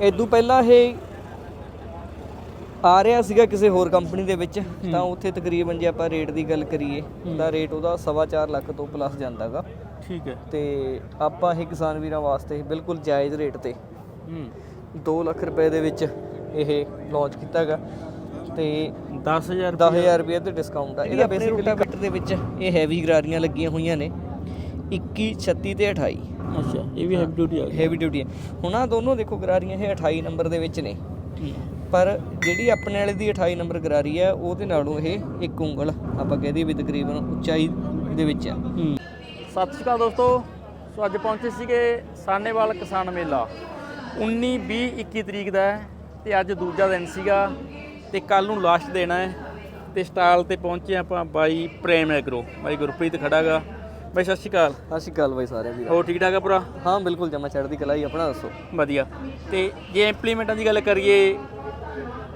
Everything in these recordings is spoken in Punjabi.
ਇਦੋਂ ਪਹਿਲਾਂ ਇਹ ਆ ਰਿਹਾ ਸੀਗਾ ਕਿਸੇ ਹੋਰ ਕੰਪਨੀ ਦੇ ਵਿੱਚ ਤਾਂ ਉੱਥੇ ਤਕਰੀਬਨ ਜੇ ਆਪਾਂ ਰੇਟ ਦੀ ਗੱਲ ਕਰੀਏ ਤਾਂ ਰੇਟ ਉਹਦਾ ਸਵਾ ਚਾਰ ਲੱਖ ਤੋਂ ਪਲੱਸ ਜਾਂਦਾਗਾ। ਠੀਕ ਹੈ। ਤੇ ਆਪਾਂ ਇਹ ਕਿਸਾਨ ਵੀਰਾਂ ਵਾਸਤੇ ਬਿਲਕੁਲ ਜਾਇਜ਼ ਰੇਟ ਤੇ ਹੂੰ। 2 ਲੱਖ ਰੁਪਏ ਦੇ ਵਿੱਚ ਇਹ ਲਾਂਚ ਕੀਤਾਗਾ। ਤੇ 10000 10000 ਰੁਪਏ ਤੇ ਡਿਸਕਾਊਂਟ ਆ। ਇਹਦਾ ਬੇਸਿਕਲੀ ਰੋਟਾਵੇਟਰ ਦੇ ਵਿੱਚ ਇਹ ਹੈਵੀ ਗਰਾਰੀਆਂ ਲੱਗੀਆਂ ਹੋਈਆਂ ਨੇ 21 36 ਤੇ 28 ਅੱਛਾ ਇਹ ਵੀ ਹੈਵੀ ਡਿਊਟੀ ਆ ਗਈ ਹੈਵੀ ਡਿਊਟੀ ਹੈ ਹੁਣ ਆ ਦੋਨੋਂ ਦੇਖੋ ਗਰਾਰੀਆਂ ਇਹ 28 ਨੰਬਰ ਦੇ ਵਿੱਚ ਨੇ। ਪਰ ਜਿਹੜੀ ਆਪਣੇ ਵਾਲੇ ਦੀ 28 ਨੰਬਰ ਗਰਾਰੀ ਹੈ ਉਹਦੇ ਨਾਲੋਂ ਇਹ ਇੱਕ ਉਂਗਲ ਆਪਾਂ ਕਹਿ ਦਈਏ ਵੀ ਤਕਰੀਬਨ ਉਚਾਈ ਦੇ ਵਿੱਚ ਹੈ ਹੂੰ। ਸਤਿ ਸ਼੍ਰੀ ਅਕਾਲ ਦੋਸਤੋ ਸੋ ਅੱਜ ਪਹੁੰਚੇ ਸੀਗੇ ਸਾਨੇਵਾਲ ਕਿਸਾਨ ਮੇਲਾ। 19 20 21 ਤਰੀਕ ਦਾ ਹੈ ਤੇ ਅੱਜ ਦੂਜਾ ਦਿਨ ਸੀਗਾ ਤੇ ਕੱਲ ਨੂੰ ਲਾਸਟ ਦੇਣਾ ਹੈ ਤੇ ਸਟਾਲ ਤੇ ਪਹੁੰਚੇ ਆਪਾਂ ਬਾਈ ਪ੍ਰੇਮ ਐਗਰੋ। ਬਾਈ ਗੁਰਪ੍ਰੀਤ ਖੜਾਗਾ ਬਾਈ ਸਤਿ ਸ਼੍ਰੀ ਅਕਾਲ। ਸਤਿ ਸ਼੍ਰੀ ਅਕਾਲ ਬਾਈ ਸਾਰਿਆਂ ਵੀਰ। ਹੋਰ ਠੀਕ ਠਾਕ ਆ ਪੂਰਾ ਹਾਂ ਬਿਲਕੁਲ ਜਮਾ ਚੜ੍ਹਦੀ ਕਲਾ ਹੀ ਆਪਣਾ ਦੱਸੋ? ਵਧੀਆ। ਤੇ ਜੇ ਇੰਪਲੀਮੈਂਟਾਂ ਦੀ ਗੱਲ ਕਰੀਏ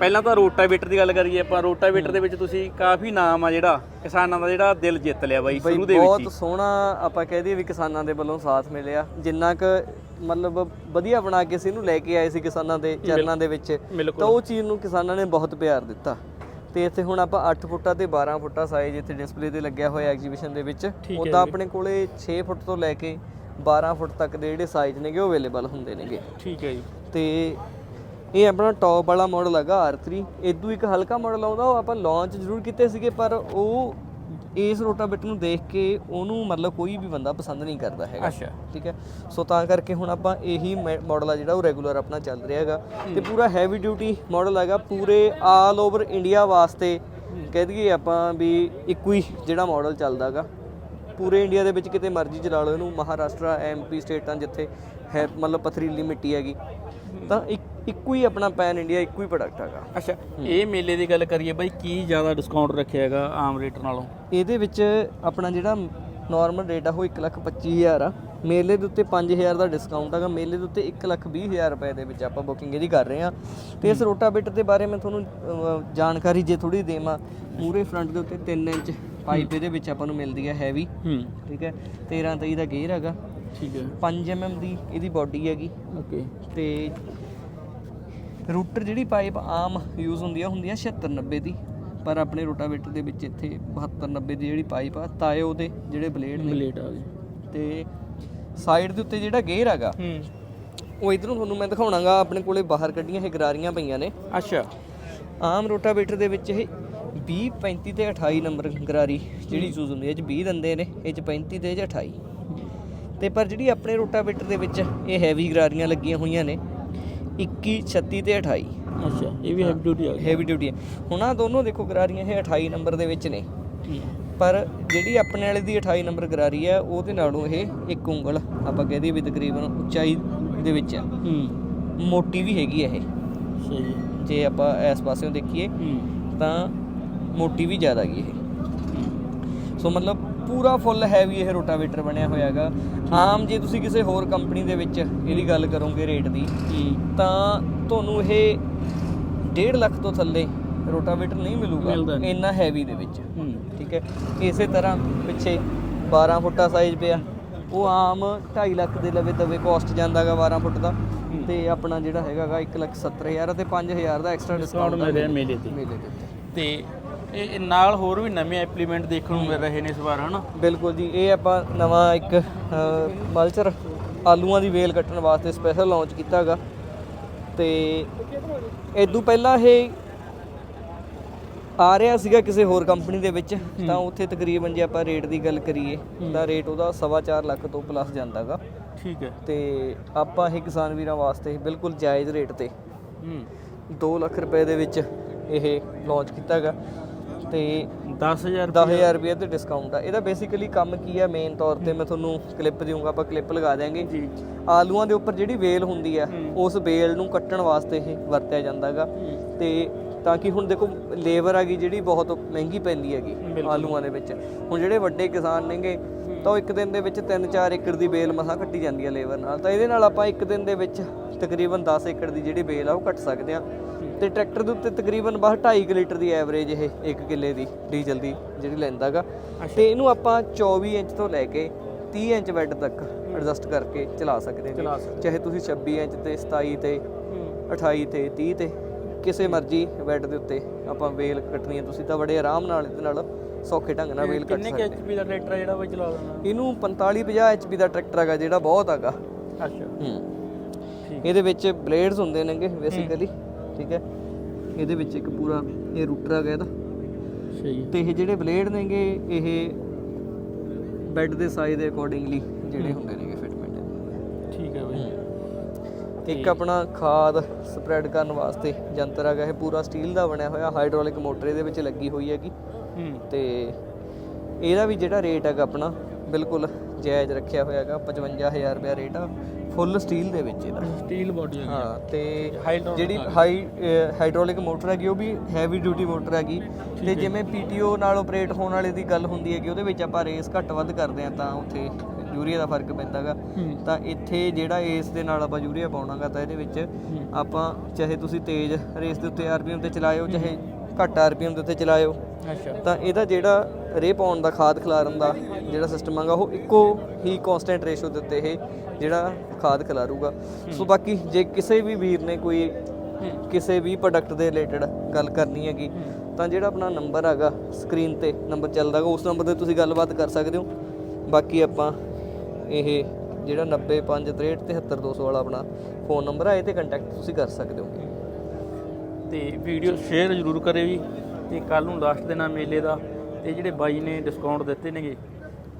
ਪਹਿਲਾਂ ਤਾਂ ਰੋਟਾਵੇਟਰ ਦੀ ਗੱਲ ਕਰੀਏ ਆਪਾਂ ਰੋਟਾਵੇਟਰ ਦੇ ਵਿੱਚ ਤੁਸੀਂ ਕਾਫੀ ਨਾਮ ਆ ਜਿਹੜਾ ਕਿਸਾਨਾਂ ਦਾ ਜਿਹੜਾ ਦਿਲ ਜਿੱਤ ਲਿਆ ਬਾਈ ਸ਼ੁਰੂ ਦੇ ਵਿੱਚ ਬਹੁਤ ਸੋਹਣਾ ਆਪਾਂ ਕਹਿ ਦਈਏ ਵੀ ਕਿਸਾਨਾਂ ਦੇ ਵੱਲੋਂ ਸਾਥ ਮਿਲਿਆ। ਜਿੰਨਾ ਕੁ ਮਤਲਬ ਵਧੀਆ ਬਣਾ ਕੇ ਸੀ ਇਹਨੂੰ ਲੈ ਕੇ ਆਏ ਸੀ ਕਿਸਾਨਾਂ ਦੇ ਚਰਨਾਂ ਦੇ ਵਿੱਚ ਤਾਂ ਉਹ ਚੀਜ਼ ਨੂੰ ਕਿਸਾਨਾਂ ਨੇ ਬਹੁਤ ਪਿਆਰ ਦਿੱਤਾ। ਤੇ ਇੱਥੇ ਹੁਣ ਆਪਾਂ 8 ਫੁੱਟਾ ਤੇ 12 ਫੁੱਟਾ ਸਾਈਜ਼ ਇੱਥੇ ਡਿਸਪਲੇ ਤੇ ਲੱਗਿਆ ਹੋਇਆ ਐਗਜ਼ੀਬਿਸ਼ਨ ਦੇ ਵਿੱਚ। ਉਦਾਂ ਆਪਣੇ ਕੋਲੇ 6 ਫੁੱਟ ਤੋਂ ਲੈ ਕੇ 12 ਫੁੱਟ ਤੱਕ ਦੇ ਜਿਹੜੇ ਸਾਈਜ਼ ਨੇਗੇ ਉਹ ਅਵੇਲੇਬਲ ਹੁੰਦੇ ਨੇਗੇ। ਠੀਕ ਹੈ ਜੀ। ਤੇ ਇਹ ਆਪਣਾ ਟੌਪ ਵਾਲਾ ਮਾਡਲ ਹੈਗਾ R3 ਇਦੋਂ ਇੱਕ ਹਲਕਾ ਮਾਡਲ ਆਉਂਦਾ ਉਹ ਆਪਾਂ ਲਾਂਚ ਜ਼ਰੂਰ ਕੀਤੇ ਸੀਗੇ ਪਰ ਉਹ ਇਸ ਰੋਟਾਵੇਟਰ ਨੂੰ ਦੇਖ ਕੇ ਉਹਨੂੰ ਮਤਲਬ ਕੋਈ ਵੀ ਬੰਦਾ ਪਸੰਦ ਨਹੀਂ ਕਰਦਾ ਹੈਗਾ। ਅੱਛਾ। ਠੀਕ ਹੈ? ਸੋ ਤਾਂ ਕਰਕੇ ਹੁਣ ਆਪਾਂ ਇਹੀ ਮਾਡਲ ਆ ਜਿਹੜਾ ਉਹ ਰੈਗੂਲਰ ਆਪਣਾ ਚੱਲ ਰਿਹਾ ਹੈਗਾ। ਤੇ ਪੂਰਾ ਹੈਵੀ ਡਿਊਟੀ ਮਾਡਲ ਹੈਗਾ ਪੂਰੇ ਆਲ ਓਵਰ ਇੰਡੀਆ ਵਾਸਤੇ ਕਹਿ ਦਈਏ ਆਪਾਂ ਵੀ ਇੱਕੋ ਹੀ ਜਿਹੜਾ ਮਾਡਲ ਚੱਲਦਾਗਾ ਪੂਰੇ ਇੰਡੀਆ ਦੇ ਵਿੱਚ ਕਿਤੇ ਮਰਜ਼ੀ ਚਲਾ ਲਓ ਇਹਨੂੰ ਮਹਾਰਾਸ਼ਟਰ ਐਮਪੀ ਸਟੇਟਾਂ ਜਿੱਥੇ ਹੈ ਮਤਲਬ ਪਥਰੀਲੀ ਮਿੱਟੀ ਹੈਗੀ। ਤਾਂ ਇੱਕ ਇੱਕੋ ਹੀ ਆਪਣਾ ਪੈਨ ਇੰਡੀਆ ਇੱਕੋ ਹੀ ਪ੍ਰੋਡਕਟ ਹੈਗਾ। ਅੱਛਾ ਇਹ ਮੇਲੇ ਦੀ ਗੱਲ ਕਰੀਏ ਬਾਈ ਕੀ ਜ਼ਿਆਦਾ ਡਿਸਕਾਊਂਟ ਰੱਖਿਆ ਹੈਗਾ ਆਮ ਰੇਟ ਨਾਲੋਂ? ਇਹਦੇ ਵਿੱਚ ਆਪਣਾ ਜਿਹੜਾ ਨਾਰਮਲ ਰੇਟ ਆ ਉਹ 125000 ਆ। ਮੇਲੇ ਦੇ ਉੱਤੇ 5000 ਦਾ ਡਿਸਕਾਊਂਟ ਹੈਗਾ ਮੇਲੇ ਦੇ ਉੱਤੇ 120000 ਰੁਪਏ ਦੇ ਵਿੱਚ ਆਪਾਂ ਬੁਕਿੰਗ ਇਹਦੀ ਕਰ ਰਹੇ ਆ ਤੇ ਇਸ ਰੋਟਾਵੇਟਰ ਦੇ ਬਾਰੇ ਮੈਂ ਤੁਹਾਨੂੰ ਜਾਣਕਾਰੀ ਜੇ ਥੋੜੀ ਦੇਵਾਂ ਮੂਰੇ ਫਰੰਟ ਦੇ ਉੱਤੇ 3 ਇੰਚ ਪਾਈਪ ਇਹਦੇ ਵਿੱਚ ਆਪਾਂ ਨੂੰ ਮਿਲਦੀ ਹੈ ਹੈਵੀ ਠੀਕ ਹੈ 13 23 ਦਾ ਗੇਅਰ ਹੈਗਾ। ਠੀਕ ਹੈ। 5 mm ਦੀ ਇਹਦੀ ਬਾਡੀ ਹੈਗੀ। ਓਕੇ ਤੇ ਰੂਟਰ ਜਿਹੜੀ ਪਾਈਪ ਆਮ ਯੂਜ਼ ਹੁੰਦੀ ਆ ਹੁੰਦੀ ਆ 76 90 ਦੀ। ਪਰ ਆਪਣੇ ਰੋਟਾਵੇਟਰ ਦੇ ਵਿੱਚ ਇੱਥੇ 72 90 ਦੀ ਜਿਹੜੀ ਪਾਈਪ ਆ ਤਾਏ ਉਹਦੇ ਜਿਹੜੇ ਬਲੇਡ ਨੇ। ਬਲੇਟ ਆ ਗਈ ਤੇ ਸਾਈਡ ਦੇ ਉੱਤੇ ਜਿਹੜਾ ਗੇਅਰ ਹੈਗਾ ਹੂੰ। ਉਹ ਇਧਰੋਂ ਤੁਹਾਨੂੰ ਮੈਂ ਦਿਖਾਉਣਾਗਾ ਆਪਣੇ ਕੋਲੇ ਬਾਹਰ ਕੱਢੀਆਂ ਇਹ ਗਰਾਰੀਆਂ ਪਈਆਂ ਨੇ। ਅੱਛਾ। ਆਮ ਰੋਟਾਵੇਟਰ ਦੇ ਵਿੱਚ ਇਹ 20 35 ਤੇ 28 ਨੰਬਰ ਗਰਾਰੀ ਜਿਹੜੀ ਯੂਜ਼ ਹੁੰਦੀ ਹੈ ਇਹ 'ਚ 20 ਦੰਦੇ ਨੇ ਇਹ 'ਚ 35 ਤੇ ਇਹ 'ਚ 28 ਤੇ ਪਰ ਜਿਹੜੀ ਆਪਣੇ ਰੋਟਾਵੇਟਰ ਦੇ ਵਿੱਚ ਇਹ ਹੈਵੀ ਗਰਾਰੀਆਂ ਲੱਗੀਆਂ ਹੋਈਆਂ ਨੇ 21 36 ਤੇ 28 ਅੱਛਾ ਇਹ ਵੀ ਹੈਵੀ ਡਿਊਟੀ ਆ ਗਈ। ਹੈਵੀ ਡਿਊਟੀ ਹੈ ਹੁਣ ਆ ਦੋਨੋਂ ਦੇਖੋ ਗਰਾਰੀਆਂ ਇਹ 28 ਨੰਬਰ ਦੇ ਵਿੱਚ ਨੇ। ਪਰ ਜਿਹੜੀ ਆਪਣੇ ਵਾਲੇ ਦੀ 28 ਨੰਬਰ ਗਰਾਰੀ ਹੈ ਉਹਦੇ ਨਾਲੋਂ ਇਹ ਇੱਕ ਉਂਗਲ ਆਪਾਂ ਕਹਿ ਦਈਏ ਵੀ ਤਕਰੀਬਨ ਉਚਾਈ ਦੇ ਵਿੱਚ ਹੈ ਹੂੰ। ਮੋਟੀ ਵੀ ਹੈਗੀ ਹੈ ਇਹ। ਸਹੀ ਜੇ ਆਪਾਂ ਇਸ ਪਾਸਿਓਂ ਦੇਖੀਏ ਹੂੰ। ਤਾਂ ਮੋਟੀ ਵੀ ਜ਼ਿਆਦਾ ਗਈ ਇਹ। ਸੋ ਮਤਲਬ ਪੂਰਾ ਫੁੱਲ ਹੈਵੀ ਇਹ ਰੋਟਾਵੇਟਰ ਬਣਿਆ ਹੋਇਆ ਹੈਗਾ। ਆਮ ਜੇ ਤੁਸੀਂ ਕਿਸੇ ਹੋਰ ਕੰਪਨੀ ਦੇ ਵਿੱਚ ਇਹਦੀ ਗੱਲ ਕਰੋਗੇ ਰੇਟ ਦੀ ਤਾਂ ਤੁਹਾਨੂੰ ਇਹ 1.5 ਲੱਖ ਤੋਂ ਥੱਲੇ ਰੋਟਾਵੇਟਰ ਨਹੀਂ ਮਿਲੂਗਾ। ਇੰਨਾ ਹੈਵੀ ਦੇ ਵਿੱਚ। ਠੀਕ ਹੈ? ਇਸੇ ਤਰ੍ਹਾਂ ਪਿੱਛੇ 12 ਫੁੱਟਾ ਸਾਈਜ਼ ਪਿਆ। ਉਹ ਆਮ 2.5 ਲੱਖ ਦੇ ਲਵੇ ਦਵੇ ਕੋਸਟ ਜਾਂਦਾਗਾ 12 ਫੁੱਟ ਦਾ। ਤੇ ਆਪਣਾ ਜਿਹੜਾ ਹੈਗਾਗਾ 1 ਲੱਖ 70000 ਤੇ 5000 ਦਾ ਐਕਸਟਰਾ ਡਿਸਕਾਊਂਟ ਮਿਲ ਰਿਹਾ ਮੇਲੇ ਤੇ। ਤੇ ਇਹ ਨਾਲ ਹੋਰ ਵੀ ਨਵੇਂ ਇੰਪਲੀਮੈਂਟ ਦੇਖਣ ਨੂੰ ਮਿਲ ਰਹੇ ਨੇ ਇਸ ਵਾਰ ਹਨਾ? ਬਿਲਕੁਲ ਜੀ ਇਹ ਆਪਾਂ ਨਵਾਂ ਇੱਕ ਮਲਚਰ ਆਲੂਆਂ ਦੀ ਵੇਲ ਕੱਟਣ ਵਾਸਤੇ ਸਪੈਸ਼ਲ ਲਾਂਚ ਕੀਤਾਗਾ। ਤੇ ਇਦੋਂ ਪਹਿਲਾਂ ਇਹ ਆ ਰਿਹਾ ਸੀਗਾ ਕਿਸੇ ਹੋਰ ਕੰਪਨੀ ਦੇ ਵਿੱਚ ਤਾਂ ਉੱਥੇ ਤਕਰੀਬਨ ਜੇ ਆਪਾਂ ਰੇਟ ਦੀ ਗੱਲ ਕਰੀਏ ਤਾਂ ਰੇਟ ਉਹਦਾ ਸਵਾ ਚਾਰ ਲੱਖ ਤੋਂ ਪਲੱਸ ਜਾਂਦਾਗਾ। ਠੀਕ ਹੈ। ਤੇ ਆਪਾਂ ਇਹ ਕਿਸਾਨ ਵੀਰਾਂ ਵਾਸਤੇ ਬਿਲਕੁਲ ਜਾਇਜ਼ ਰੇਟ ਤੇ ਹੂੰ। 2 ਲੱਖ ਰੁਪਏ ਦੇ ਵਿੱਚ ਇਹ ਲਾਂਚ ਕੀਤਾਗਾ। ਤੇ 10000 10000 ਰੁਪਏ ਤੇ ਡਿਸਕਾਊਂਟ ਆ। ਇਹਦਾ ਬੇਸਿਕਲੀ ਕੰਮ ਕੀ ਆ ਮੇਨ ਤੌਰ ਤੇ ਮੈਂ ਤੁਹਾਨੂੰ ਕਲਿੱਪ ਦੇਵਾਂਗਾ ਆਪਾਂ ਕਲਿੱਪ ਲਗਾ ਦਿਆਂਗੇ। ਜੀ। ਆਲੂਆਂ ਦੇ ਉੱਪਰ ਜਿਹੜੀ ਵੇਲ ਹੁੰਦੀ ਆ ਉਸ ਵੇਲ ਨੂੰ ਕੱਟਣ ਵਾਸਤੇ ਇਹ ਵਰਤਿਆ ਜਾਂਦਾਗਾ। ਤੇ ਤਾਂ ਕਿ ਹੁਣ ਦੇਖੋ ਲੇਬਰ ਆ ਗਈ ਜਿਹੜੀ ਬਹੁਤ ਮਹਿੰਗੀ ਪੈਂਦੀ ਹੈਗੀ ਆਲੂਆਂ ਦੇ ਵਿੱਚ। ਹੁਣ ਜਿਹੜੇ ਵੱਡੇ ਕਿਸਾਨ ਨੇਗੇ ਤਾਂ ਉਹ ਇੱਕ ਦਿਨ ਦੇ ਵਿੱਚ 3-4 ਏਕੜ ਦੀ ਬੇਲ ਮਸਾਂ ਕੱਟੀ ਜਾਂਦੀ ਆ ਲੇਬਰ ਨਾਲ। ਤਾਂ ਇਹਦੇ ਨਾਲ ਆਪਾਂ ਇੱਕ ਦਿਨ ਦੇ ਵਿੱਚ ਤਕਰੀਬਨ 10 ਏਕੜ ਦੀ ਜਿਹੜੀ ਬੇਲ ਆ ਉਹ ਕੱਟ ਸਕਦੇ ਆ। ਤੇ ਟਰੈਕਟਰ ਦੇ ਉੱਤੇ ਤਕਰੀਬਨ ਬਸ 2.5 ਲੀਟਰ ਦੀ ਐਵਰੇਜ ਇਹ 1 ਕਿੱਲੇ ਦੀ ਡੀਜ਼ਲ ਦੀ ਜਿਹੜੀ ਲੈਂਦਾਗਾ ਤੇ ਇਹਨੂੰ ਆਪਾਂ 24 ਇੰਚ ਤੋਂ ਲੈ ਕੇ 30 ਇੰਚ ਬੈੱਡ ਤੱਕ ਐਡਜਸਟ ਕਰਕੇ ਚਲਾ ਸਕਦੇ ਹਾਂ ਚਾਹੇ ਤੁਸੀਂ 26 ਇੰਚ ਤੇ 27 ਤੇ 28 ਤੇ 30 ਤੇ ਕਿਸੇ ਮਰਜ਼ੀ ਬੈੱਡ ਦੇ ਉੱਤੇ ਆਪਾਂ ਵੇਲ ਕੱਟਣੀ ਹੈ। ਤੁਸੀਂ ਤਾਂ ਬੜੇ ਆਰਾਮ ਨਾਲ ਇਹਦੇ ਨਾਲ ਸੌਖੇ ਢੰਗ ਨਾਲ ਵੇਲ ਕੱਟ ਕਿੰਨੇ ਸਕਦੇ ਐਚਪੀ ਦਾ ਟਰੈਕਟਰ ਆ ਜਿਹੜਾ ਬਾਈ ਚਲਾ ਦੇਣਾ ਇਹਨੂੰ 45 50 ਐਚਪੀ ਦਾ ਟਰੈਕਟਰ ਹੈਗਾ ਜਿਹੜਾ ਬਹੁਤ ਹੈਗਾ। ਅੱਛਾ। ਹੂੰ। ਇਹਦੇ ਵਿੱਚ ਬਲੇਡਸ ਹੁੰਦੇ ਨੇਗੇ ਬੇਸਿਕਲੀ ਠੀਕ ਹੈ? ਇਹਦੇ ਵਿੱਚ ਇੱਕ ਪੂਰਾ ਇਹ ਰੂਟਰ ਹੈਗਾ ਇਹਦਾ। ਸਹੀ ਤੇ ਇਹ ਜਿਹੜੇ ਬਲੇਡ ਨੇਗੇ ਇਹ ਬੈੱਡ ਦੇ ਸਾਈਜ਼ ਦੇ ਅਕੋਰਡਿੰਗਲੀ ਜਿਹੜੇ ਹੁੰਦੇ ਨੇਗੇ ਫਿਟਮੈਂਟ ਠੀਕ ਹੈ ਬਾਈ। ਇੱਕ ਆਪਣਾ ਖਾਦ ਸਪਰੈਡ ਕਰਨ ਵਾਸਤੇ ਯੰਤਰ ਹੈਗਾ ਇਹ ਪੂਰਾ ਸਟੀਲ ਦਾ ਬਣਿਆ ਹੋਇਆ ਹਾਈਡ੍ਰੋਲਿਕ ਮੋਟਰ ਇਹਦੇ ਵਿੱਚ ਲੱਗੀ ਹੋਈ ਹੈਗੀ। ਤੇ ਇਹਦਾ ਵੀ ਜਿਹੜਾ ਰੇਟ ਹੈਗਾ ਆਪਣਾ ਬਿਲਕੁਲ ਜਾਇਜ਼ ਰੱਖਿਆ ਹੋਇਆ ਹੈਗਾ 55000 ਰੁਪਏ ਰੇਟ ਆ ਫੁੱਲ ਸਟੀਲ ਦੇ ਵਿੱਚ ਇਹਦਾ। ਸਟੀਲ ਬਾਡੀ ਹਾਂ ਤੇ ਜਿਹੜੀ ਹਾਈ ਹਾਈਡ੍ਰੋਲਿਕ ਮੋਟਰ ਹੈਗੀ ਉਹ ਵੀ ਹੈਵੀ ਡਿਊਟੀ ਮੋਟਰ ਹੈਗੀ। ਤੇ ਜਿਵੇਂ ਪੀਟੀਓ ਨਾਲ ਆਪਰੇਟ ਹੋਣ ਵਾਲੇ ਦੀ ਗੱਲ ਹੁੰਦੀ ਹੈਗੀ ਉਹਦੇ ਵਿੱਚ ਆਪਾਂ ਰੇਸ ਘੱਟ ਵੱਧ ਕਰਦੇ ਆ ਤਾਂ ਉੱਥੇ ਯੂਰੀਆ ਦਾ ਫ਼ਰਕ ਪੈਂਦਾਗਾ। ਹੂੰ। ਤਾਂ ਇੱਥੇ ਜਿਹੜਾ ਏਸ ਦੇ ਨਾਲ ਆਪਾਂ ਯੂਰੀਆ ਪਾਉਣਾਗਾ ਤਾਂ ਇਹਦੇ ਵਿੱਚ ਆਪਾਂ ਚਾਹੇ ਤੁਸੀਂ ਤੇਜ਼ ਰੇਸ ਦੇ ਉੱਤੇ ਆਰਪੀਐਮ ਤੇ ਚਲਾਇਓ ਚਾਹੇ ਘੱਟ ਆਰਪੀਐਮ ਦੇ ਉੱਤੇ ਚਲਾਇਓ। ਅੱਛਾ। ਤਾਂ ਇਹਦਾ ਜਿਹੜਾ ਰੇ ਪਾਉਣ ਦਾ ਖਾਦ ਖਿਲਾਰਨ ਦਾ ਜਿਹੜਾ ਸਿਸਟਮ ਹੈਗਾ ਉਹ ਇੱਕੋ ਹੀ ਕਨਸਟੈਂਟ ਰੇਸ਼ੋ ਦੇ ਉੱਤੇ ਇਹ ਜਿਹੜਾ ਖਾਦ ਖਿਲਾਰੂਗਾ। ਸੋ ਬਾਕੀ ਜੇ ਕਿਸੇ ਵੀ ਵੀਰ ਨੇ ਕੋਈ ਕਿਸੇ ਵੀ ਪ੍ਰੋਡਕਟ ਦੇ ਰਿਲੇਟਡ ਗੱਲ ਕਰਨੀ ਹੈਗੀ ਤਾਂ ਜਿਹੜਾ ਆਪਣਾ ਨੰਬਰ ਹੈਗਾ ਸਕਰੀਨ ਤੇ ਨੰਬਰ ਚੱਲਦਾ ਹੈਗਾ ਉਸ ਨੰਬਰ ਤੇ ਤੁਸੀਂ ਗੱਲਬਾਤ ਕਰ ਸਕਦੇ ਹੋ। ਬਾਕੀ ਆਪਾਂ ਇਹ ਜਿਹੜਾ 9563673200 ਵਾਲਾ ਆਪਣਾ ਫੋਨ ਨੰਬਰ ਹੈ ਇਹ ਤੇ ਕੰਟੈਕਟ ਤੁਸੀਂ ਕਰ ਸਕਦੇ ਹੋ ਤੇ ਵੀਡੀਓ ਸ਼ੇਅਰ ਜ਼ਰੂਰ ਕਰਿਓ ਜੀ ਤੇ ਕੱਲ ਨੂੰ ਲਾਸਟ ਦਿਨ ਆ ਮੇਲੇ ਦਾ ਤੇ ਜਿਹੜੇ ਬਾਈ ਨੇ ਡਿਸਕਾਊਂਟ ਦਿੱਤੇ ਨੇਗੇ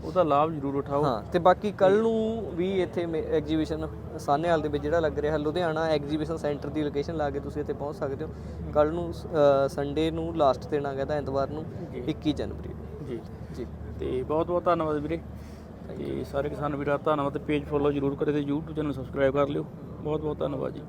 ਉਹਦਾ ਲਾਭ ਜ਼ਰੂਰ ਉਠਾਓ। ਹਾਂ ਤੇ ਬਾਕੀ ਕੱਲ ਨੂੰ ਵੀ ਇੱਥੇ ਐਗਜੀਬਿਸ਼ਨ ਸਾਹਨੇਵਾਲ ਦੇ ਵਿੱਚ ਜਿਹੜਾ ਲੱਗ ਰਿਹਾ ਲੁਧਿਆਣਾ ਐਗਜੀਬਿਸ਼ਨ ਸੈਂਟਰ ਦੀ ਲੋਕੇਸ਼ਨ ਲਾ ਕੇ ਤੁਸੀਂ ਇੱਥੇ ਪਹੁੰਚ ਸਕਦੇ ਹੋ। ਕੱਲ ਨੂੰ ਸੰਡੇ ਨੂੰ ਲਾਸਟ ਦਿਨ ਆ ਗਿਆ ਤਾਂ ਐਤਵਾਰ ਨੂੰ 21 ਜਨਵਰੀ। ਜੀ। ਜੀ। ਤੇ ਬਹੁਤ ਬਹੁਤ ਧੰਨਵਾਦ ਵੀਰੇ। ਤੇ ਸਾਰੇ ਕਿਸਾਨ ਵੀਰਾਂ ਦਾ ਧੰਨਵਾਦ ਤੇ ਪੇਜ ਫੋਲੋ ਜ਼ਰੂਰ ਕਰਿਓ ਤੇ YouTube ਚੈਨਲ ਸਬਸਕ੍ਰਾਈਬ ਕਰ ਲਿਓ। ਬਹੁਤ ਬਹੁਤ ਧੰਨਵਾਦ ਜੀ।